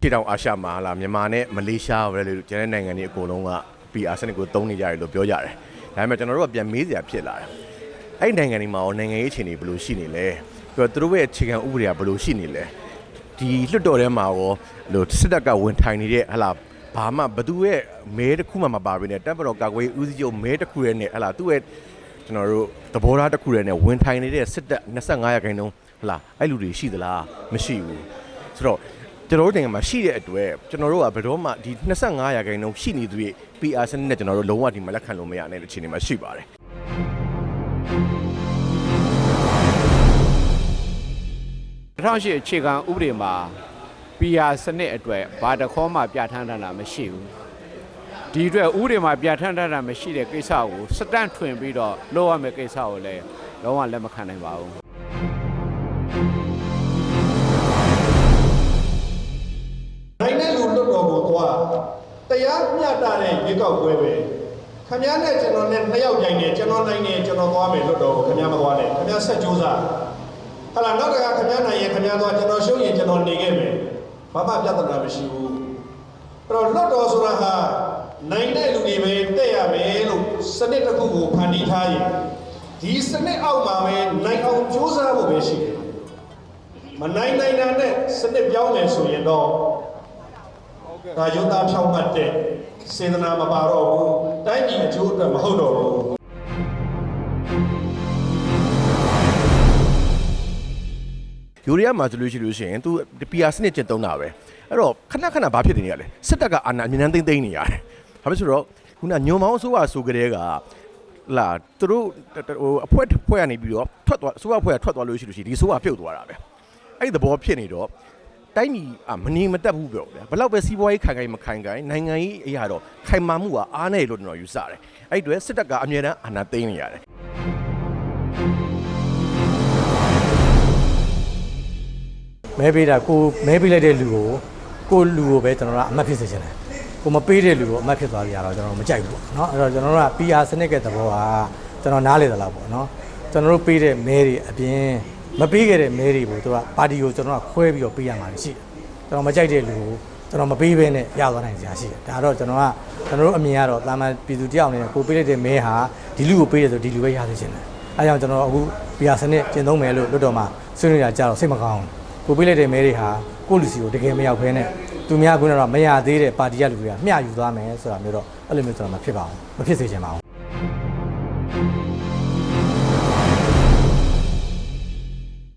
ပြည်တောင်အာရှမှာဟာလာမြန်မာနဲ့မလေးရှားပဲလေကျန်တဲ့နိုင်ငံတွေအကုန်လုံးက PR စနစ်ကိုသုံးနေကြတယ်လို့ပြောကြတယ်။ဒါပေမဲ့ကျွန်တော်တို့ကပြန်မေးစရာဖြစ်လာတယ်။အဲ့ဒီနိုင်ငံတွေမှာရောနိုင်ငံရေးအခြေအနေဘယ်လိုရှိနေလဲ။ပြီးတော့သူတို့ရဲ့အခြေခံဥပဒေကဘယ်လိုရှိနေလဲ။ဒီလွှတ်တော်ထဲမှာရောလို့စစ်တပ်ကဝင်ထိုင်နေတဲ့ဟလာဘာမှဘသူရဲ့မဲတစ်ခုမှမပါဘဲနဲ့တပ်မတော်ကာကွယ်ရေးဦးစီးချုပ်မဲတစ်ခုရဲ့နဲ့ဟလာသူ့ရဲ့ကျွန်တော်တို့သဘောထားတစ်ခုရဲ့နဲ့ဝင်ထိုင်နေတဲ့စစ်တပ်25ရာခိုင်နှုန်း ဟလာအဲ့လူတွေရှိသလားမရှိဘူး။ဆိုတော့ကျွန်တော်တို့နိုင်ငံမှာရှိတဲ့အတွက်ကျွန်တော်တို့ကဘယ်တော့မှဒီ25ရာခိုင်နှုန်းရှိနေသူတွေ PR စနစ်နဲ့ကျွန်တော်တို့လုံးဝဒီမှာလက်ခံလို့မရတဲ့အခြေအနေမှာရှိပါတယ်2008အခြေခံဥပဒေမှာ PR စနစ်အတွက်ဘာတစ်ခေါမှပြဋ္ဌာန်းထားတာမရှိဘူးဒီအတွက်ဥပဒေမှာပြဋ္ဌာန်းထားတာမရှိတဲ့ကိစ္စကိုစတန့်ထွင်ပြီးတော့လုပ်ရမယ့်ကိစ္စကိုလည်းလုံးဝလက်မခံနိုင်ပါဘူး တရားမျှတတဲ့ရေကောက်ပွဲပဲခမည်းနဲ့ကျွန်တော်နဲ့နှစ်ယောက်ကြိုင်နေကျွန်တော်နိုင်နေကျွန်တော်သွားမယ်လွတ်တော်ကိုခမည်းမသွားနဲ့ခမည်းဆက်ကြိုးစားဟလာနောက်ကခမည်းနိုင်ရင်ခမည်းသွားကျွန်တော်ရှုံးရင်ကျွန်တော်နေခဲ့မယ်ဘာမှပြဿနာမရှိဘူးအဲ့တော့လွတ်တော်ဆိုတာဟာနိုင်တဲ့လူတွေပဲတက်ရမယ်လို့စနစ်တစ်ခုကိုဖန်တီးထားရင်ဒီစနစ်အောက်မှာပဲနိုင်အောင်ကြိုးစားဖို့ပဲရှိတယ်မနိုင်နိုင်တာနဲ့စနစ်ပြောင်းမယ်ဆိုရင်တော့ ဒါယုံသားဖြောင်းမှတ်တဲ့စေတနာမပါတော့ဘူးတိုင်းပြည်အကျိုးအတွက်မဟုတ်တော့ဘူးယူရီးယားမှာဆိုလို့ရှိလို့ရှိရင် तू PR စနစ်ကျင့်သုံးတာပဲအဲ့တော့ခဏခဏဘာဖြစ်နေရလဲစစ်တပ်ကအာဏာအမြင်နှန်းသိမ့်သိမ့်နေရတယ်ဘာဖြစ်ဆိုတော့ခုနညုံမောင်းအစိုးရဆိုကြတဲ့ကလာသူတို့ဟိုအဖွဲဖွဲကနေပြီးတော့ထွက်သွားအစိုးရဖွဲကထွက်သွားလို့ရှိလို့ရှိရင်ဒီအစိုးရပြုတ်သွားတာပဲအဲ့ဒီသဘောဖြစ်နေတော့ တိုင်းပြည်အမနေမတက်ဘူးပြောဗျာဘလောက်ပဲစီးပွားရေးခိုင်ခိုင်မခိုင်ခိုင်နိုင်ငံရေးအရာတော့ခိုင်မာမှုကအားနေလို့ကျွန်တော်ယူဆတယ်အဲ့ဒီအတွက်စစ်တပ်ကအမြဲတမ်းအာဏာသိမ်းနေရတယ်မဲပေးတာကိုမဲပေးလိုက်တဲ့လူကိုကိုလူကိုပဲကျွန်တော်တို့ကအမှတ်ဖြစ်စေချင်တယ်ကိုမပေးတဲ့လူကိုအမှတ်ဖြစ်သွားကြရတော့ကျွန်တော်တို့မကြိုက်ဘူးပေါ့နော်အဲ့တော့ကျွန်တော်တို့က PR စနစ်ကသဘောကကျွန်တော်နားလေသလားပေါ့နော်ကျွန်တော်တို့ပေးတဲ့မဲတွေအပြင် မပေးခဲ့တဲ့မဲတွေကိုသူကပါတီကိုကျွန်တော်ကခွဲပြီးတော့ပေးရမှာရှိတယ်ကျွန်တော်မကြိုက်တဲ့လူကိုကျွန်တော်မပေးဘဲနဲ့ရသွားနိုင်ကြရှိတယ်ဒါတော့ကျွန်တော်ကကျွန်တော်တို့အမြင်ကတော့တာမန်ပြည်သူတယောက်အနေနဲ့ကိုပေးလိုက်တဲ့မဲဟာဒီလူကိုပေးတယ်ဆိုဒီလူပဲရသေးချင်တယ်အဲကြောင့်ကျွန်တော်အခု PR စနစ်ကျင့်သုံးမယ်လို့လွတ်တော်မှာဆွေးနွေးတာကြတော့စိတ်မကောင်းဘူးကိုပေးလိုက်တဲ့မဲတွေဟာကိုယ့်လူစီကိုတကယ်မရောက်ဘဲနဲ့သူများကတော့မရသေးတဲ့ပါတီကလူတွေကမျှယူသွားမယ်ဆိုတာမျိုးတော့အဲ့လိုမျိုးကျွန်တော်မဖြစ်ပါဘူးမဖြစ်စေချင်ပါဘူး